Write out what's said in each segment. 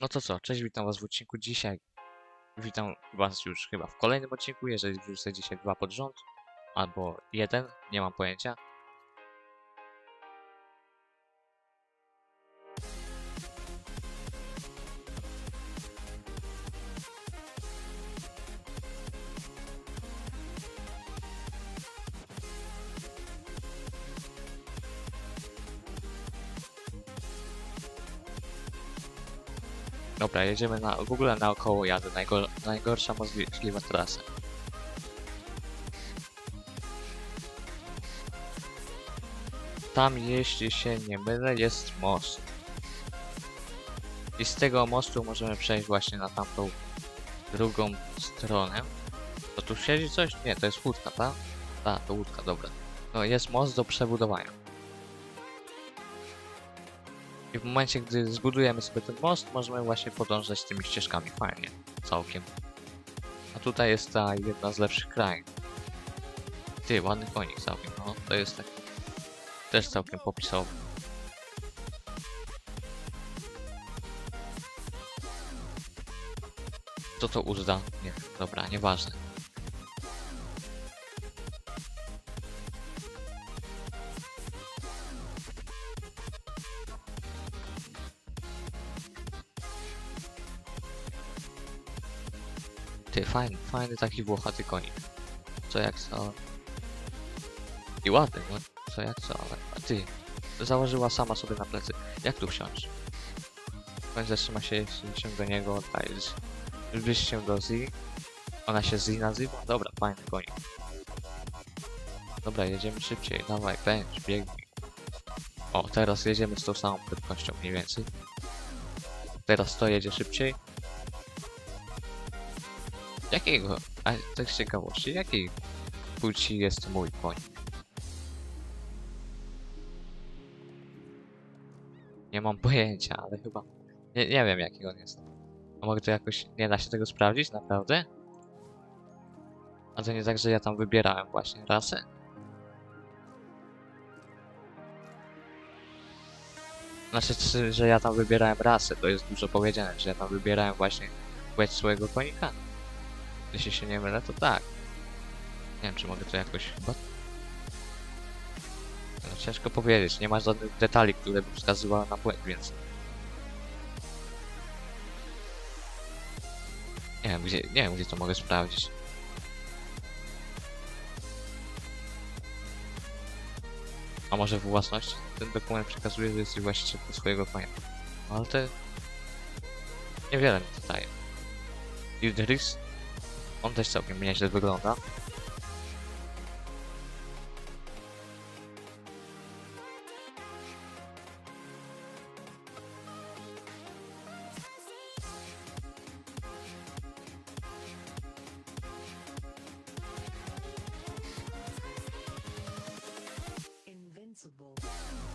No to co, cześć, witam was w odcinku dzisiaj. Witam was już chyba w kolejnym odcinku, jeżeli wrzucę dzisiaj dwa pod rząd, albo jeden, nie mam pojęcia. Dobra, jedziemy na, w ogóle naokoło jadę, najgor, najgorsza możliwa trasa. Tam, jeśli się nie mylę, jest most. I z tego mostu możemy przejść właśnie na tamtą drugą stronę. To tu siedzi coś? Nie, to jest łódka, tak? Tak, to łódka, dobra. No, jest most do przebudowania. I w momencie, gdy zbudujemy sobie ten most, możemy właśnie podążać tymi ścieżkami. Fajnie, całkiem. A tutaj jest ta jedna z lepszych krain. Ty, ładny konik całkiem, no. To jest taki też całkiem popisowy. Co to uzda? Nie, dobra, nieważne. Ty, fajny, fajny taki włochaty konik. Co jak co? I ładny, no co jak co, ale... A ty, założyła sama sobie na plecy. Jak tu wsiąść? Bądź zatrzyma się, jeśli się do niego oddaje. Zbliż się do Z. Ona się Z nazywa? Dobra, fajny konik. Dobra, jedziemy szybciej. Dawaj, pędź, biegnij. O, teraz jedziemy z tą samą prędkością mniej więcej. Teraz to jedzie szybciej. Jakiego? A tak z ciekawości, jakiej płci jest mój koń? Nie mam pojęcia, ale chyba... Nie, nie wiem jaki on jest. A mogę to jakoś... Nie da się tego sprawdzić, naprawdę? A to nie tak, że ja tam wybierałem właśnie rasę? Znaczy, czy- że ja tam wybierałem rasę, to jest dużo powiedziane, że ja tam wybierałem właśnie płeć swojego konika. Jeśli się nie mylę, to tak. Nie wiem, czy mogę to jakoś chyba... Ciężko powiedzieć, nie ma żadnych detali, które by wskazywały na błęd, więc... Nie wiem, gdzie, nie wiem, gdzie to mogę sprawdzić. A może w własności ten dokument przekazuje, że jesteś właścicielem swojego konia. No, ale to... Niewiele mi to daje. Idris on też całkiem nieźle wygląda.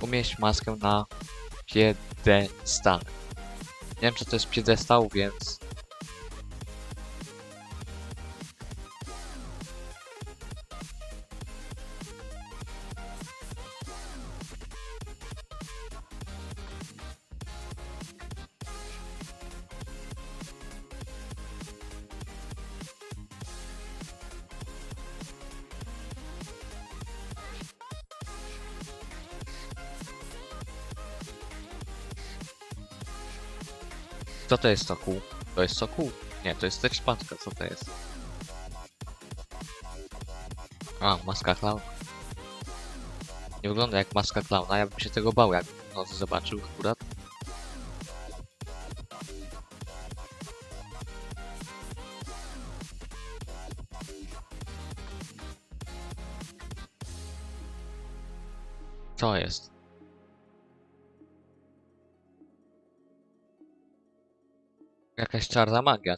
Umieść maskę na piedestale. Nie wiem, czy to jest piedestał, więc Co to jest sokół? To jest sokół? Nie, to jest ekspatka, co to jest? A, maska klauna. Nie wygląda jak maska klauna, ja bym się tego bał, jak no, zobaczył akurat. Co jest? Jakaś czarna magia.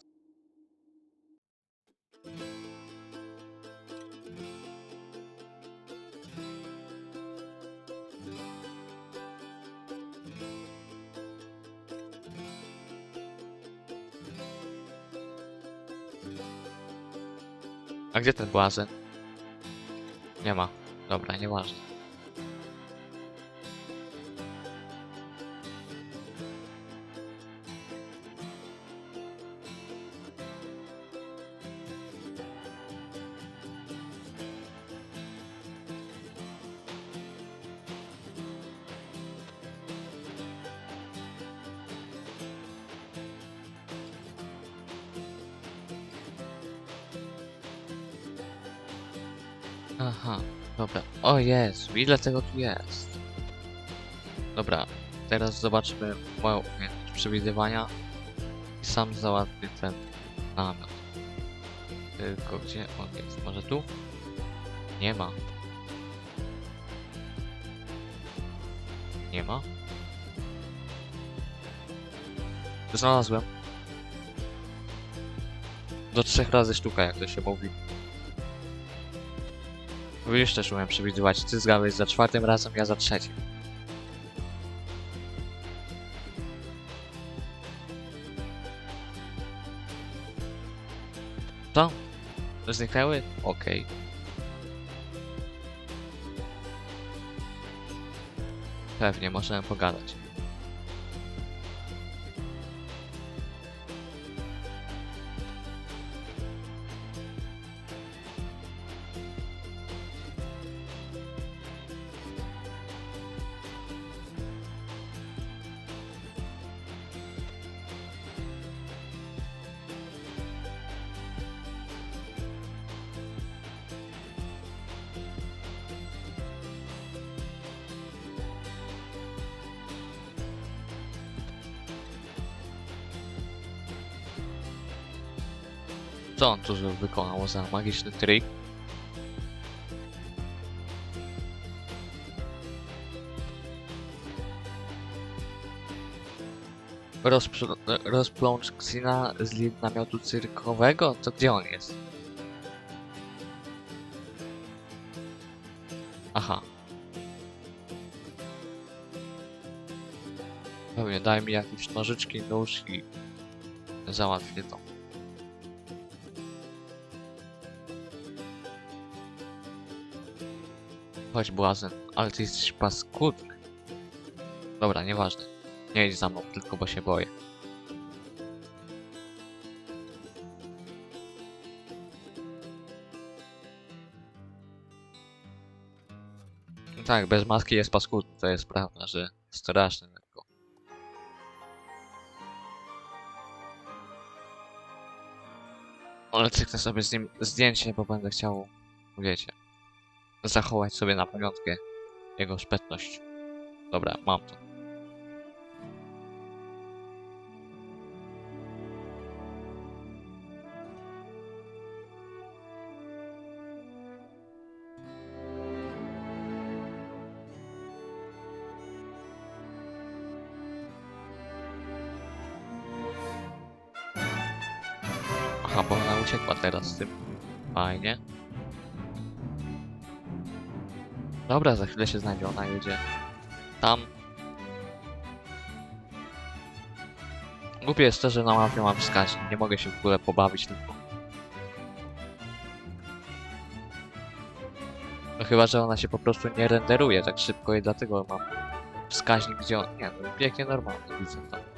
A gdzie ten błazen? Nie ma. Dobra, nieważne. Aha, dobra. O Jezu, ile tego tu jest? Dobra, teraz zobaczmy moją umiejętność przewidywania i sam załatwię ten namiot. Tylko gdzie on jest? Może tu? Nie ma. Nie ma? Znalazłem. Do trzech razy sztuka, jak to się mówi. Wiesz, też umiem przewidywać. Ty zgadłeś za czwartym razem, ja za trzecim. Co? Zniknęły? Okej. Pewnie, możemy pogadać. Co on tu wykonał za magiczny trik? Rozprze- rozplącz Xina z li- namiotu cyrkowego? To gdzie on jest? Aha. Pewnie daj mi jakieś nożyczki, nóż i załatwię to. Chodź błazen, ale ty jesteś paskudny. Dobra, nieważne. Nie idź za mną, tylko bo się boję. Tak, bez maski jest paskudny, to jest prawda, że straszny lekko. Ale cyknę sobie z nim zdjęcie, bo będę chciał, wiecie, zachować sobie na pamiątkę jego szpetność. Dobra, mam to. Aha, bo ona uciekła teraz z tym. Fajnie. Dobra, za chwilę się znajdzie, ona jedzie tam. Głupie jest to, że na mapie mam wskaźnik, nie mogę się w ogóle pobawić tylko. No chyba, że ona się po prostu nie renderuje tak szybko i dlatego mam wskaźnik, gdzie on... Nie, no pięknie normalnie widzę to.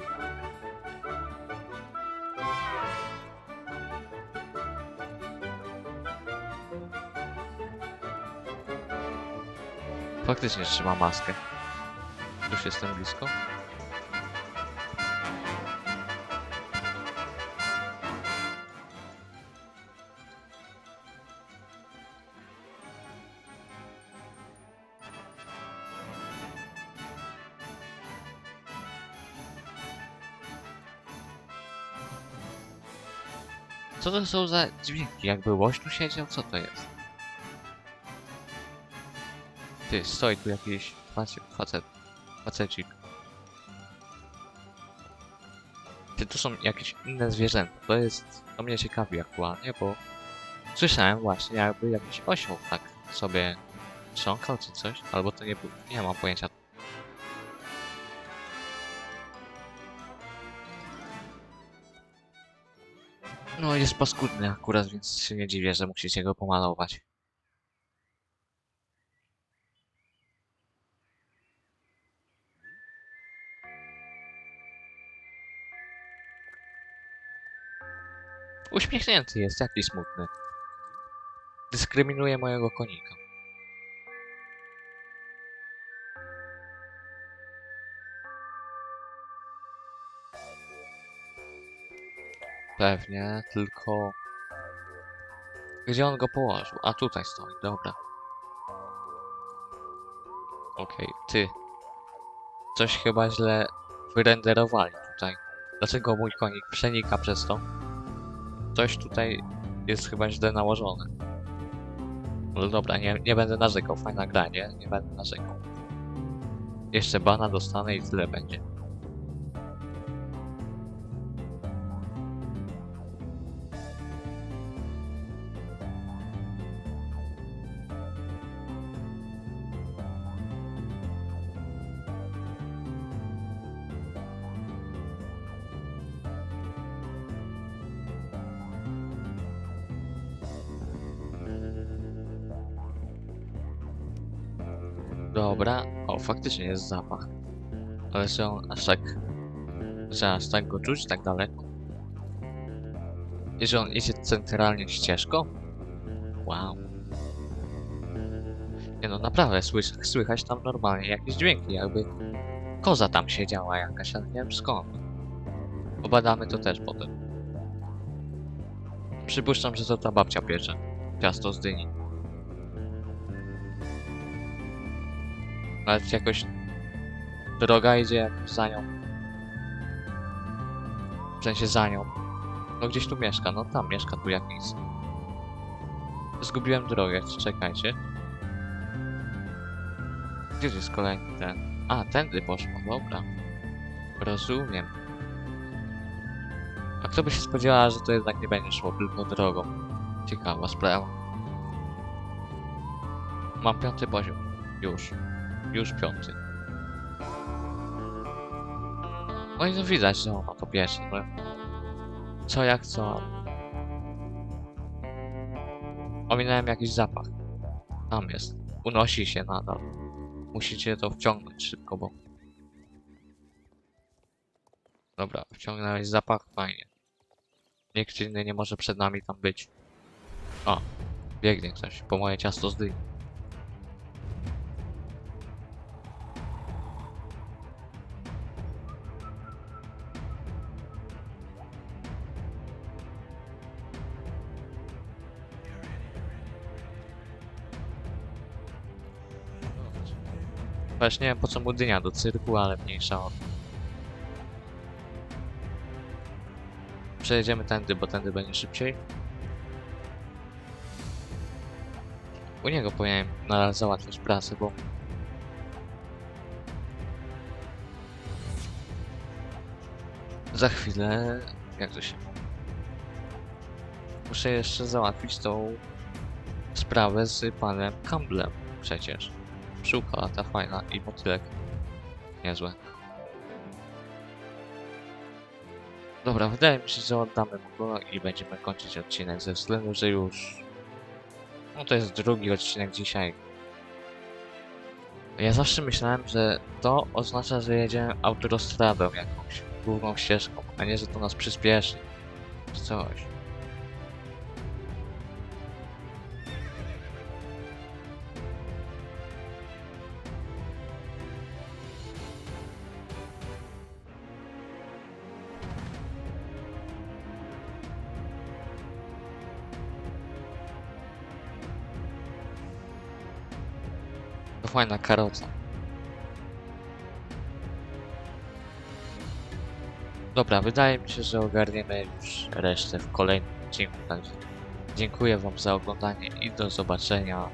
Faktycznie trzyma maskę. Już jestem blisko. Co to są za dźwięki? Jakby łoś siedział? Co to jest? Ty, stoi tu jakiś facet, facet, facecik. Czy tu są jakieś inne zwierzęta? To jest, to mnie ciekawi aktualnie, bo słyszałem właśnie jakby jakiś osioł tak sobie trząkał czy coś, albo to nie był, nie mam pojęcia. No jest paskudny akurat, więc się nie dziwię, że musicie go pomalować. Uśmiechnięty jest, jaki smutny. Dyskryminuje mojego konika. Pewnie, tylko... Gdzie on go położył? A tutaj stoi, dobra. Okej, ty. Coś chyba źle wyrenderowali tutaj. Dlaczego mój konik przenika przez to? Coś tutaj jest chyba źle nałożone. No dobra, nie, nie będę narzekał, fajna gra, nie? Nie będę narzekał. Jeszcze bana dostanę i tyle będzie. O faktycznie jest zapach. Ale że on aż tak... Że aż tak go czuć tak daleko? I że on idzie centralnie ścieżką? Wow. Nie no, naprawdę słychać, słychać tam normalnie jakieś dźwięki, jakby koza tam siedziała jakaś, ale nie wiem skąd. Obadamy to też potem. Przypuszczam, że to ta babcia piecze. Ciasto z dyni. Nawet jakoś droga idzie za nią. W sensie za nią. No gdzieś tu mieszka, no tam mieszka tu jak nic. Zgubiłem drogę, czekajcie. Gdzie jest kolejny ten? A, tędy poszło, dobra. Rozumiem. A kto by się spodziewała, że to jednak nie będzie szło tylko drogą? Ciekawa sprawa. Mam piąty poziom. Już. Już piąty. No i no widać, że ona to bierze, no. Co jak co. Ominąłem jakiś zapach. Tam jest. Unosi się nadal. Musicie to wciągnąć szybko, bo... Dobra, wciągnąłeś zapach, fajnie. Nikt inny nie może przed nami tam być. O, biegnie ktoś po moje ciasto z. Właśnie nie wiem po co mu dynia do cyrku, ale mniejsza o. Przejedziemy tędy, bo tędy będzie szybciej. U niego powinienem nadal załatwiać pracę, bo... Za chwilę... Jak to się... Muszę jeszcze załatwić tą sprawę z panem Campbellem przecież. Pszczółka lata fajna i motylek. Niezłe. Dobra, wydaje mi się, że oddamy mu go i będziemy kończyć odcinek ze względu, że już... No to jest drugi odcinek dzisiaj. Ja zawsze myślałem, że to oznacza, że jedziemy autostradą jakąś, główną ścieżką, a nie, że to nas przyspieszy. Czy coś. Fajna karoca. Dobra, wydaje mi się, że ogarniemy już resztę w kolejnym odcinku. Także dziękuję Wam za oglądanie i do zobaczenia.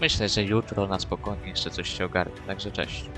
Myślę, że jutro na spokojnie jeszcze coś się ogarnie, także cześć.